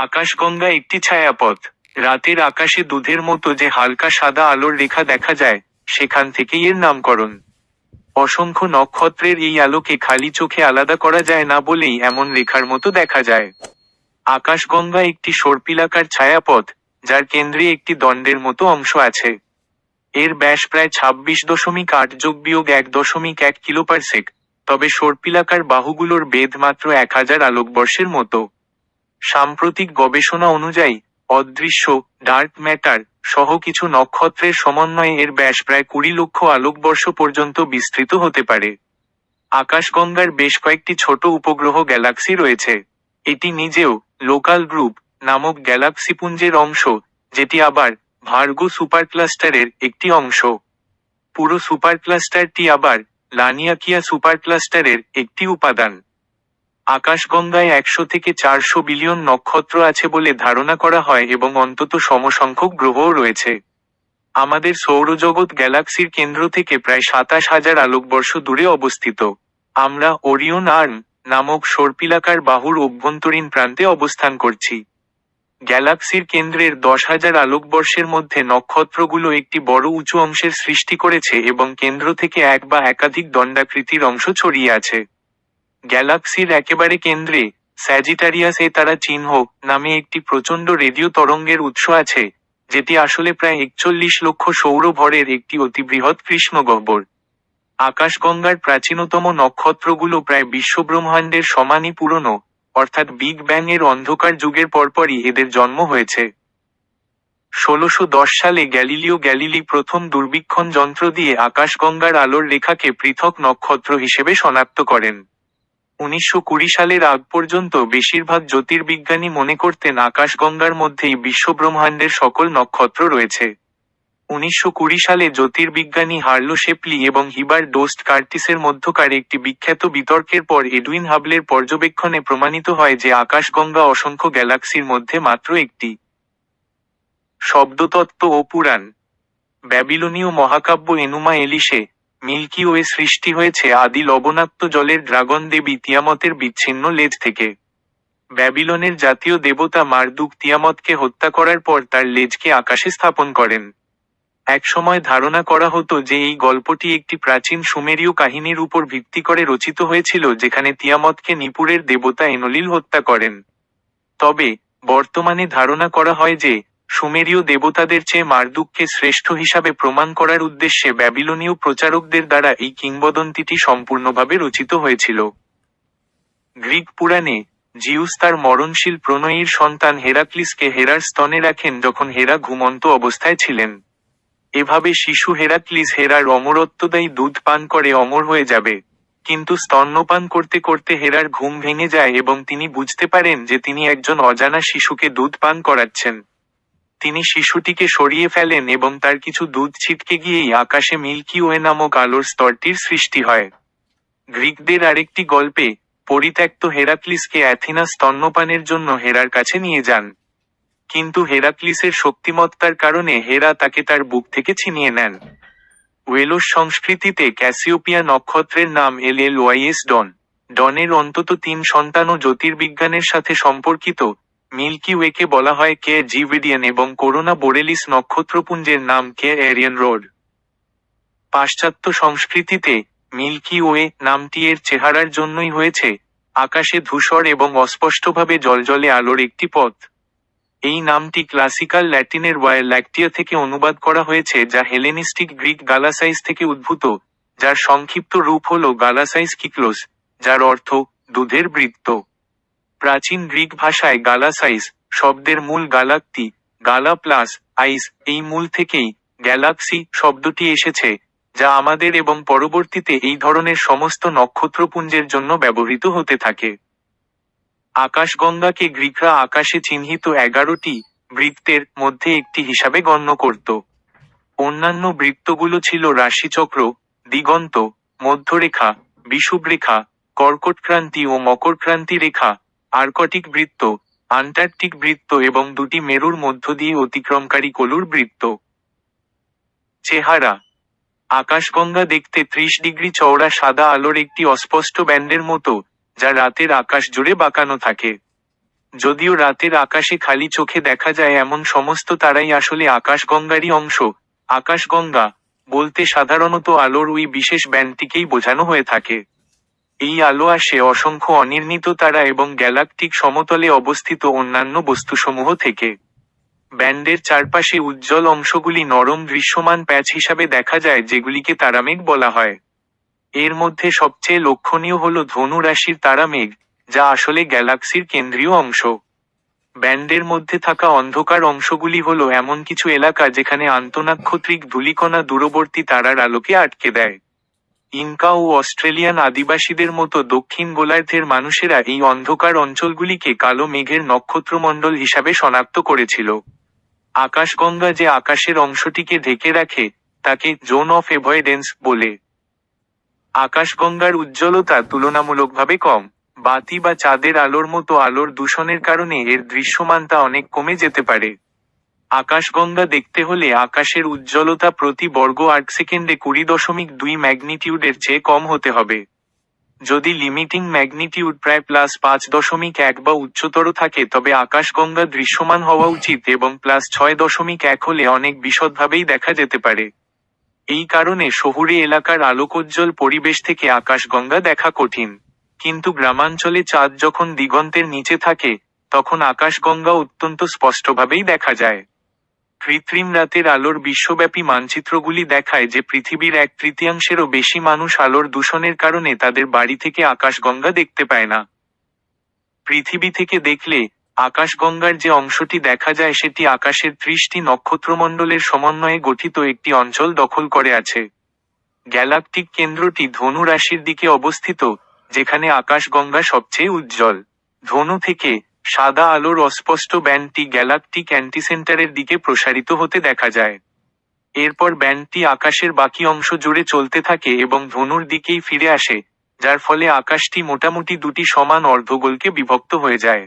আকাশগঙ্গা একটি ছায়াপথ। রাতের আকাশে দুধের মতো যে হালকা সাদা আলোর রেখা দেখা যায়, সেখান থেকেই এর নামকরণ। অসংখ্য নক্ষত্রের এই আলোকে খালি চোখে আলাদা করা যায় না বলেই এমন রেখার মতো দেখা যায়। আকাশগঙ্গা একটি সর্পিলাকার ছায়াপথ, যার কেন্দ্রে একটি দণ্ডের মতো অংশ আছে। এর ব্যাস প্রায় ছাব্বিশ দশমিক আট যোগ বিয়োগ এক দশমিক এক কিলো পারসেক তবে সর্পিলাকার বাহুগুলোর বেদ মাত্র এক হাজার আলোকবর্ষের মতো। সাম্প্রতিক গবেষণা অনুযায়ী, অদৃশ্য, ডার্ক ম্যাটার সহ কিছু নক্ষত্রের সমন্বয়ে এর ব্যাস প্রায় কুড়ি লক্ষ আলোকবর্ষ পর্যন্ত বিস্তৃত হতে পারে। আকাশগঙ্গার বেশ কয়েকটি ছোট উপগ্রহ গ্যালাক্সি রয়েছে। এটি নিজেও লোকাল গ্রুপ নামক গ্যালাক্সিপুঞ্জের অংশ, যেটি আবার ভার্গো সুপারক্লাস্টারের একটি অংশ। পুরো সুপারক্লাস্টারটি আবার লানিয়াকিয়া সুপারক্লাস্টারের একটি উপাদান। আকাশগঙ্গায় একশো থেকে চারশো বিলিয়ন নক্ষত্র আছে বলে ধারণা করা হয় এবং অন্তত সমসংখ্যক গ্রহও রয়েছে। আমাদের সৌরজগৎ গ্যালাক্সির কেন্দ্র থেকে প্রায় সাতাশ হাজার আলোকবর্ষ দূরে অবস্থিত। আমরা ওরিয়ন আর্ম নামক সর্পিলাকার বাহুর অভ্যন্তরীণ প্রান্তে অবস্থান করছি। গ্যালাক্সির কেন্দ্রের দশ হাজার আলোকবর্ষের মধ্যে নক্ষত্রগুলো একটি বড় উঁচু অংশের সৃষ্টি করেছে এবং কেন্দ্র থেকে এক বা একাধিক দণ্ডাকৃতির অংশ ছড়িয়ে আছে। গ্যালাক্সির একেবারে কেন্দ্রে, স্যাজিটারিয়াস এ তারা চিহ্ন নামে একটি প্রচণ্ড রেডিও তরঙ্গের উৎস আছে, যেটি আসলে প্রায় একচল্লিশ লক্ষ সৌর ভরের একটি অতি অতিবৃহৎ কৃষ্ণগহ্বর। আকাশগঙ্গার প্রাচীনতম নক্ষত্রগুলো প্রায় বিশ্বব্রহ্মাণ্ডের সমানই পুরনো, অর্থাৎ বিগ ব্যাং এর অন্ধকার যুগের পরপরই এদের জন্ম হয়েছে। ষোলোশো সালে গ্যালিলিও গ্যালিলি প্রথম দূরবীক্ষণ যন্ত্র দিয়ে আকাশগঙ্গার আলোর রেখাকে পৃথক নক্ষত্র হিসেবে শনাক্ত করেন। উনিশশো কুড়ি সালের আগ পর্যন্ত বেশিরভাগ জ্যোতির্বিজ্ঞানী মনে করতেন আকাশগঙ্গার মধ্যেই বিশ্বব্রহ্মাণ্ডের সকল নক্ষত্র রয়েছে। উনিশশো কুড়ি সালে জ্যোতির্বিজ্ঞানী হার্লো শেপলি এবং হিবার ডোস্ট কার্টিসের মধ্যকার একটি বিখ্যাত বিতর্কের পর এডুইন হাবলের পর্যবেক্ষণে প্রমাণিত হয় যে আকাশগঙ্গা অসংখ্য গ্যালাক্সির মধ্যে মাত্র একটি। শব্দতত্ত্ব ও পুরাণ। ব্যাবিলনীয় মহাকাব্য এনুমা এলিশে মিল্কি ওয়ে সৃষ্টি হয়েছে আদি লবণাক্ত জলের ড্রাগন দেবী তিয়ামতের বিচ্ছিন্ন লেজ থেকে। ব্যাবিলনের জাতীয় দেবতা মারদুক তিয়ামতকে হত্যা করার পর তার লেজকে আকাশে স্থাপন করেন। একসময় ধারণা করা হতো যে এই গল্পটি একটি প্রাচীন সুমেরীয় কাহিনীর উপর ভিত্তি করে রচিত হয়েছিল, যেখানে তিয়ামতকে নিপুরের দেবতা এনলিল হত্যা করেন। তবে বর্তমানে ধারণা করা হয় যে সুমেরীয় দেবতাদের চেয়ে মারদুককে শ্রেষ্ঠ হিসাবে প্রমাণ করার উদ্দেশ্যে ব্যাবিলনীয় প্রচারকদের দ্বারা এই কিংবদন্তিটি সম্পূর্ণভাবে রচিত হয়েছিল। গ্রিক পুরাণে জিউস তার মরণশীল প্রণয়ীর সন্তান হেরাক্লিসকে হেরার স্তনে রাখেন যখন হেরা ঘুমন্ত অবস্থায় ছিলেন। এভাবে শিশু হেরাক্লিস হেরার অমরত্বদায়ী দুধ পান করে অমর হয়ে যাবে। কিন্তু স্তন্যপান করতে করতে হেরার ঘুম ভেঙে যায় এবং তিনি বুঝতে পারেন যে তিনি একজন অজানা শিশুকে দুধ পান করাচ্ছেন। তিনি শিশুটিকে সরিয়ে ফেলেন এবং তার কিছু দুধ ছিটকে গিয়েই আকাশে মিল্কি ওয়ে নামক আলোর স্তরটির সৃষ্টি হয়। গ্রিকদের আরেকটি গল্পে, পরিত্যক্ত হেরাক্লিসকে অ্যাথিনা স্তন্যপানের জন্য হেরার কাছে নিয়ে যান। কিন্তু হেরাক্লিসের শক্তিমত্তার কারণে হেরা তাকে তার বুক থেকে ছিনিয়ে নেন। ওয়েলোস সংস্কৃতিতে ক্যাসিওপিয়া নক্ষত্রের নাম এল এল ওয়াইএস ডন। ডনের অন্তত তিন সন্তান ও জ্যোতির্বিজ্ঞানের সাথে সম্পর্কিত মিল্কি ওয়েকে বলা হয় কে জিভিডিয়ান এবং করোনা বোরেলিস নক্ষত্রপুঞ্জের নাম কে এরিয়ান রোড। পাশ্চাত্য সংস্কৃতিতে মিল্কি ওয়ে নামটি এর চেহারার জন্যই হয়েছে, আকাশে ধূসর এবং অস্পষ্টভাবে জলজলে আলোর একটি পথ। এই নামটি ক্লাসিক্যাল ল্যাটিনের ওয়ার ল্যাকটিয়া থেকে অনুবাদ করা হয়েছে, যা হেলেনিস্টিক গ্রিক গালাসাইস থেকে উদ্ভূত, যার সংক্ষিপ্ত রূপ হল গালাসাইস কিক্লোস, যার অর্থ দুধের বৃত্ত। প্রাচীন গ্রিক ভাষায় গালাসাইস শব্দের মূল গালাক্তি, গালা প্লাস, আইস, এই মূল থেকেই গ্যালাক্সি শব্দটি এসেছে, যা আমাদের এবং পরবর্তীতে এই ধরনের সমস্ত নক্ষত্রপুঞ্জের জন্য ব্যবহৃত হতে থাকে। আকাশগঙ্গাকে গ্রিকরা আকাশে চিহ্নিত এগারোটি বৃত্তের মধ্যে একটি হিসাবে গণ্য করত। অন্যান্য বৃত্তগুলো ছিল রাশিচক্র, দিগন্ত, মধ্যরেখা, বিষুবরেখা, কর্কটক্রান্তি ও মকরক্রান্তি রেখা আর্কটিক বৃত্ত, আন্টার্কটিক বৃত্ত এবং দুটি মেরুর মধ্য দিয়ে অতিক্রমকারী কলুর বৃত্ত। চেহারা, আকাশগঙ্গা দেখতে ত্রিশ ডিগ্রি চওড়া সাদা আলোর একটি অস্পষ্ট ব্যান্ডের মতো, যা রাতের আকাশ জুড়ে বাঁকানো থাকে। যদিও রাতের আকাশে খালি চোখে দেখা যায় এমন সমস্ত তারাই আসলে আকাশগঙ্গারই অংশ। আকাশগঙ্গা বলতে সাধারণত আলোর ওই বিশেষ ব্যান্ডটিকেই বোঝানো হয়ে থাকে। এই আলো আসে অসংখ্য অনির্ণিত তারা এবং গ্যালাকটিক সমতলে অবস্থিত অন্যান্য বস্তুসমূহ থেকে। ব্যান্ডের চারপাশে উজ্জ্বল অংশগুলি নরম দৃশ্যমান প্যাচ হিসাবে দেখা যায়, যেগুলিকে তারামেঘ বলা হয়। এর মধ্যে সবচেয়ে লক্ষণীয় হল ধনু রাশির তারামেঘ, যা আসলে গ্যালাক্সির কেন্দ্রীয় অংশ। ব্যান্ডের মধ্যে থাকা অন্ধকার অংশগুলি হল এমন কিছু এলাকা যেখানে আন্তনাক্ষত্রিক ধূলিকণা দূরবর্তী তারার আলোকে আটকে দেয়। ইনকা ও অস্ট্রেলিয়ান আদিবাসীদের মতো দক্ষিণ গোলার্ধের মানুষেরা এই অন্ধকার অঞ্চলগুলিকে কালো মেঘের নক্ষত্রমণ্ডল হিসাবে শনাক্ত করেছিল। আকাশগঙ্গা যে আকাশের অংশটিকে ঢেকে রাখে, তাকে জোন অফ এভয়েডেন্স বলে। আকাশগঙ্গার উজ্জ্বলতা তুলনামূলকভাবে কম। বাতি বা চাঁদের আলোর মতো আলোর দূষণের কারণে এর দৃশ্যমানতা অনেক কমে যেতে পারে। আকাশগঙ্গা দেখতে হলে আকাশের উজ্জ্বলতা প্রতি বর্গ আট সেকেন্ডে কুড়ি দশমিক দুই ম্যাগনিটিউডের চেয়ে কম হতে হবে। যদি লিমিটিং ম্যাগনিটিউড প্রায় প্লাস পাঁচ দশমিক এক বা উচ্চতর থাকে, তবে আকাশগঙ্গা দৃশ্যমান হওয়া উচিত এবং প্লাস ছয় দশমিক এক হলে অনেক বিশদভাবেই দেখা যেতে পারে। এই কারণে শহুরে এলাকার আলোকোজ্জ্বল পরিবেশ থেকে আকাশগঙ্গা দেখা কঠিন। কিন্তু গ্রামাঞ্চলে চাঁদ যখন দিগন্তের নিচে থাকে, তখন আকাশগঙ্গা অত্যন্ত স্পষ্টভাবেই দেখা যায়। কৃত্রিম রাতের আলোর বিশ্বব্যাপী মানচিত্রগুলি দেখায় যে পৃথিবীর এক তৃতীয়াংশেরও বেশি মানুষ আলোর দূষণের কারণে তাদের বাড়ি থেকে আকাশগঙ্গা দেখতে পায় না। পৃথিবী থেকে দেখলে আকাশগঙ্গার যে অংশটি দেখা যায় সেটি আকাশের ত্রিশটি নক্ষত্রমণ্ডলের সমন্বয়ে গঠিত একটি অঞ্চল দখল করে আছে। গ্যালাকটিক কেন্দ্রটি ধনু রাশির দিকে অবস্থিত, যেখানে আকাশগঙ্গা সবচেয়ে উজ্জ্বল। ধনু থেকে সাদা আলোর অস্পষ্ট ব্যান্ডটি গ্যালাকটিক অ্যান্টিসেন্টারের দিকে প্রসারিত হতে দেখা যায়। এরপর ব্যান্ডটি আকাশের বাকি অংশ জুড়ে চলতে থাকে এবং ধনুর দিকেই ফিরে আসে, যার ফলে আকাশটি মোটামুটি দুটি সমান অর্ধগোলকে বিভক্ত হয়ে যায়।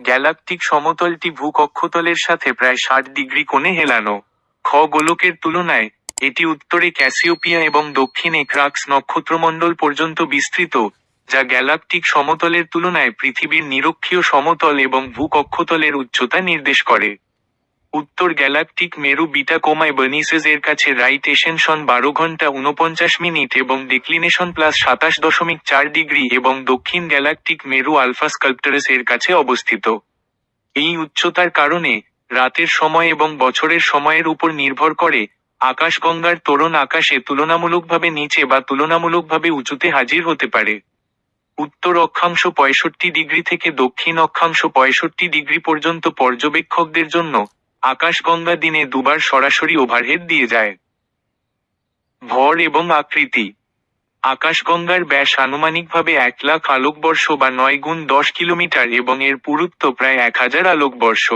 গ্যালাকটিক সমতলটি ভূকক্ষতলের সাথে প্রায় ষাট ডিগ্রি কোণে হেলানো। খ গোলকের তুলনায়, এটি উত্তরে ক্যাসিওপিয়া এবং দক্ষিণে ক্রাক্স নক্ষত্রমণ্ডল পর্যন্ত বিস্তৃত যা গ্যালাকটিক সমতলের তুলনায় পৃথিবীর নিরক্ষীয় সমতল এবং ভূকক্ষতলের উচ্চতা নির্দেশ করে। উত্তর গ্যালাকটিক মেরু বিটা কোমায় বার্নিসেস এর কাছে রাইট এসেনশন বারো ঘণ্টা উনপঞ্চাশ মিনিট এবং ডিক্লিনেশন প্লাস সাতাশ দশমিক চার ডিগ্রি এবং দক্ষিণ গ্যালাকটিক মেরু আলফা স্কাল্পটারেস এর কাছে অবস্থিত। এই উচ্চতার কারণে রাতের সময় এবং বছরের সময়ের উপর নির্ভর করে আকাশগঙ্গার তোরণ আকাশে তুলনামূলকভাবে নিচে বা তুলনামূলকভাবে উঁচুতে হাজির হতে পারে। উত্তর অক্ষাংশ পঁয়ষট্টি ডিগ্রি থেকে দক্ষিণ অক্ষাংশ পঁয়ষট্টি ডিগ্রি পর্যন্ত পর্যবেক্ষকদের জন্য আকাশগঙ্গা দিনে দুবার সরাসরি ওভারহেড দিয়ে যায়। ভর এবং আকৃতি। আকাশগঙ্গার ব্যাস আনুমানিকভাবে এক লাখ আলোকবর্ষ বা নয় গুণ দশ কিলোমিটার এবং এর পুরুত্ব প্রায় এক হাজার আলোকবর্ষ।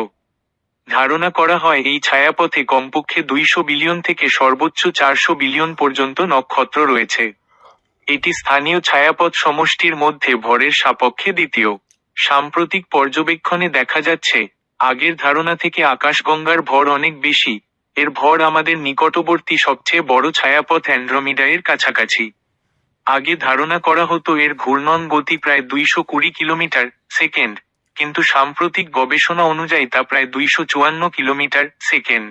ধারণা করা হয় এই ছায়াপথে কমপক্ষে দুইশো বিলিয়ন থেকে সর্বোচ্চ চারশো বিলিয়ন পর্যন্ত নক্ষত্র রয়েছে। এটি স্থানীয় ছায়াপথ সমষ্টির মধ্যে ভরের সাপেক্ষে দ্বিতীয়। সাম্প্রতিক পর্যবেক্ষণে দেখা যাচ্ছে, আগের ধারণা থেকে আকাশগঙ্গার ভর অনেক বেশি। এর ভর আমাদের নিকটবর্তী সবচেয়ে বড় ছায়াপথ অ্যান্ড্রোমিডা এর কাছাকাছি। আগে ধারণা করা হতো এর ঘূর্ণন গতি প্রায় দুইশো কুড়ি কিলোমিটার সেকেন্ড, কিন্তু সাম্প্রতিক গবেষণা অনুযায়ী তা প্রায় দুইশো চুয়ান্ন কিলোমিটার সেকেন্ড।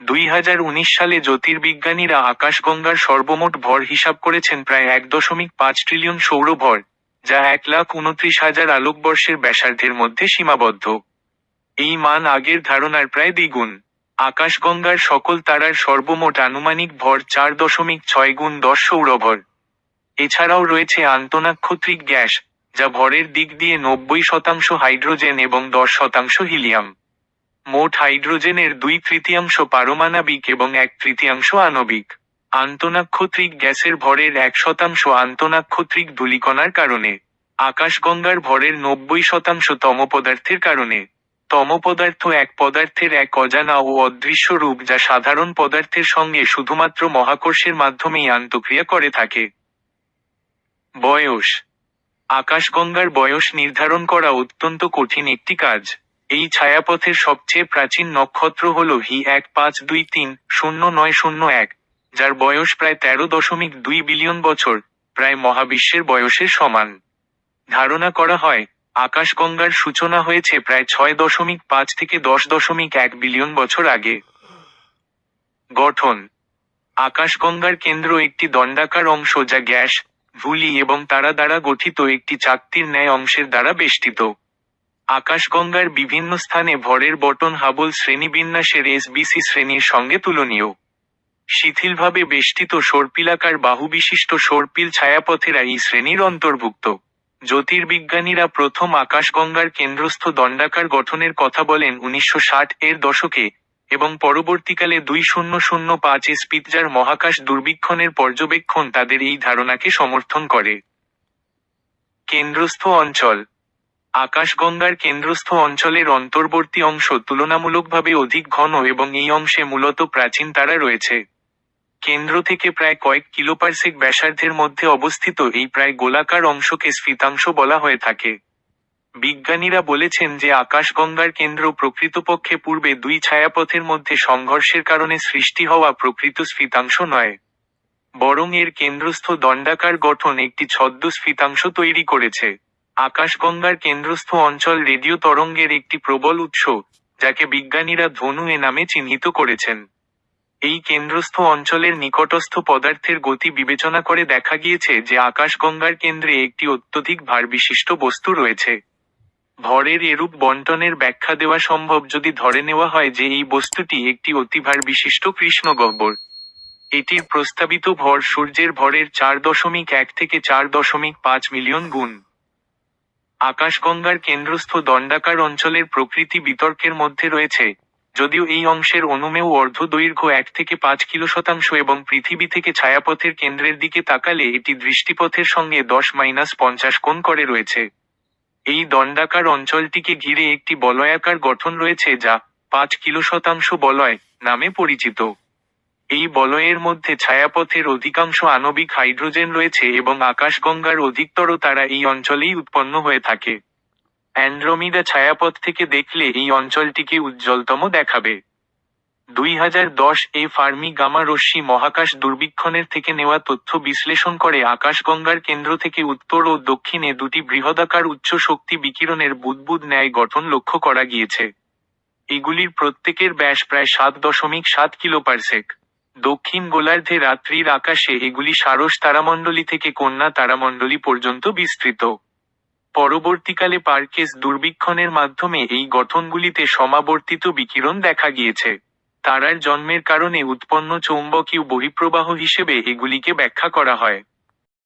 দুই হাজার উনিশ সালে জ্যোতির্বিজ্ঞানীরা আকাশগঙ্গার সর্বমোট ভর হিসাব করেছেন প্রায় এক দশমিক পাঁচ ট্রিলিয়ন সৌর ভর, যা এক লাখ উনত্রিশ হাজার আলোকবর্ষের ব্যাসার্ধের মধ্যে সীমাবদ্ধ। এই মান আগের ধারণার প্রায় দ্বিগুণ। আকাশগঙ্গার সকল তারার সর্বমোট আনুমানিক ভর চার দশমিক ছয় গুণ দশ সৌরভর এছাড়াও রয়েছে আন্তনাক্ষত্রিক গ্যাস, যা ভরের দিক দিয়ে নব্বই শতাংশ হাইড্রোজেন এবং দশ শতাংশ হিলিয়াম। মোট হাইড্রোজেনের দুই তৃতীয়াংশ পারমাণবিক এবং এক তৃতীয়াংশ আণবিক। আন্তনাক্ষত্রিক গ্যাসের ভরের এক শতাংশ আন্তনাক্ষত্রিক ধূলিকণার কারণে, আকাশগঙ্গার ভরের নব্বই শতাংশ তম পদার্থের কারণে। তম পদার্থ এক পদার্থের এক অজানা ও অদৃশ্য রূপ যা সাধারণ পদার্থের সঙ্গে শুধুমাত্র মহাকর্ষের মাধ্যমেই আন্তঃক্রিয়া করে থাকে। বয়স। আকাশগঙ্গার বয়স নির্ধারণ করা অত্যন্ত কঠিন একটি কাজ। এই ছায়াপথের সবচেয়ে প্রাচীন নক্ষত্র হল হি এক পাঁচ দুই তিন শূন্য নয় শূন্য এক, যার বয়স প্রায় তেরো দশমিক দুই বিলিয়ন বছর, প্রায় মহাবিশ্বের বয়সের সমান। ধারণা করা হয়, আকাশগঙ্গার সূচনা হয়েছে প্রায় ছয় দশমিক পাঁচ থেকে দশ দশমিক এক বিলিয়ন বছর আগে। গঠন, আকাশগঙ্গার কেন্দ্র একটি দণ্ডাকার অংশ যা গ্যাস, ধূলি এবং তারা দ্বারা গঠিত একটি চাকতির ন্যায় অংশের দ্বারা বেষ্টিত। আকাশগঙ্গার বিভিন্ন স্থানে ভরের বটন হাবল শ্রেণীবিন্যাসের এসবিসি শ্রেণির সঙ্গে তুলনীয়। শিথিলভাবে বেষ্টিত সর্পিলাকার বাহুবিশিষ্ট সর্পিল ছায়াপথেরা এই শ্রেণির অন্তর্ভুক্ত। জ্যোতির্বিজ্ঞানীরা প্রথম আকাশগঙ্গার কেন্দ্রস্থ দণ্ডাকার গঠনের কথা বলেন উনিশশো ষাট এর দশকে এবং পরবর্তীকালে দুই শূন্য শূন্য পাঁচ স্পিৎজার মহাকাশ দুর্বীক্ষণের পর্যবেক্ষণ তাদের এই ধারণাকে সমর্থন করে। কেন্দ্রস্থ অঞ্চল আকাশগঙ্গার কেন্দ্রস্থ অঞ্চলের অন্তর্বর্তী অংশ তুলনামূলকভাবে অধিক ঘন এবং এই অংশে মূলত প্রাচীন তারা রয়েছে। কেন্দ্র থেকে প্রায় কয়েক কিলোপারসেক ব্যাসার্ধের মধ্যে অবস্থিত এই প্রায় গোলাকার অংশকে স্ফীতাংশ বলা হয়ে থাকে। বিজ্ঞানীরা বলেছেন যে আকাশগঙ্গার কেন্দ্র প্রকৃতপক্ষে পূর্বে দুই ছায়াপথের মধ্যে সংঘর্ষের কারণে সৃষ্টি হওয়া প্রকৃত স্ফীতাংশ নয়। বরং এর কেন্দ্রস্থ দণ্ডাকার গঠন একটি ছদ্ম স্ফীতাংশ তৈরি করেছে। আকাশগঙ্গার কেন্দ্রস্থ অঞ্চল রেডিও তরঙ্গের একটি প্রবল উৎস, যাকে বিজ্ঞানীরা ধনু এ নামে চিহ্নিত করেছেন। এই কেন্দ্রস্থ অঞ্চলের নিকটস্থ পদার্থের গতি বিবেচনা করে দেখা গিয়েছে যে আকাশগঙ্গার কেন্দ্রে একটি অত্যধিক ভারবিশিষ্ট বস্তু রয়েছে। ভরের এরূপ বন্টনের ব্যাখ্যা দেওয়া সম্ভব যদি ধরে নেওয়া হয় যে এই বস্তুটি একটি অতিভার বিশিষ্ট কৃষ্ণগহ্বর। এটির প্রস্তাবিত ভর সূর্যের ভরের চার দশমিক এক থেকে চার দশমিক পাঁচ মিলিয়ন গুণ। আকাশগঙ্গার কেন্দ্রস্থ দণ্ডাকার অঞ্চলের প্রকৃতি বিতর্কের মধ্যে রয়েছে, যদিও এই অংশের অনুমেয় অর্ধ দৈর্ঘ্য এক থেকে পাঁচ কিলো শতাংশ এবং পৃথিবী থেকে ছায়াপথের কেন্দ্রের দিকে তাকালে এটি দৃষ্টিপথের সঙ্গে দশ মাইনাস পঞ্চাশ কোণ করে রয়েছে। এই দণ্ডাকার অঞ্চলটিকে ঘিরে একটি বলয়াকার গঠন রয়েছে যা পাঁচ কিলো শতাংশ বলয় নামে পরিচিত। এই বলয়ের মধ্যে ছায়াপথের অধিকাংশ আণবিক হাইড্রোজেন রয়েছে এবং আকাশগঙ্গার অধিকতর তারা এই অঞ্চলেই উৎপন্ন হয়ে থাকে। অ্যান্ড্রোমিডা ছায়াপথ থেকে দেখলে এই অঞ্চলটিকে উজ্জ্বলতম দেখাবে। দুই হাজার দশ এ ফার্মি গামা রশ্মি মহাকাশ দুর্বীক্ষণের থেকে নেওয়া তথ্য বিশ্লেষণ করে আকাশগঙ্গার কেন্দ্র থেকে উত্তর ও দক্ষিণে দুটি বৃহদাকার উচ্চ শক্তি বিকিরণের বুদবুদ ন্যায় গঠন লক্ষ্য করা গিয়েছে। এগুলির প্রত্যেকের ব্যাস প্রায় সাত দশমিক সাত কিলো পারসেক দক্ষিণ গোলার্ধে রাত্রির আকাশে এগুলি সারস তারামণ্ডলী থেকে কন্যা তারামণ্ডলী পর্যন্ত বিস্তৃত। পরবর্তীকালে পার্কেস দুর্বীক্ষণের মাধ্যমে এই গঠনগুলিতে সমাবর্তিত বিকিরণ দেখা গিয়েছে। তারার জন্মের কারণে উৎপন্ন চৌম্বকীয় বহিপ্রবাহ হিসেবে এগুলিকে ব্যাখ্যা করা হয়।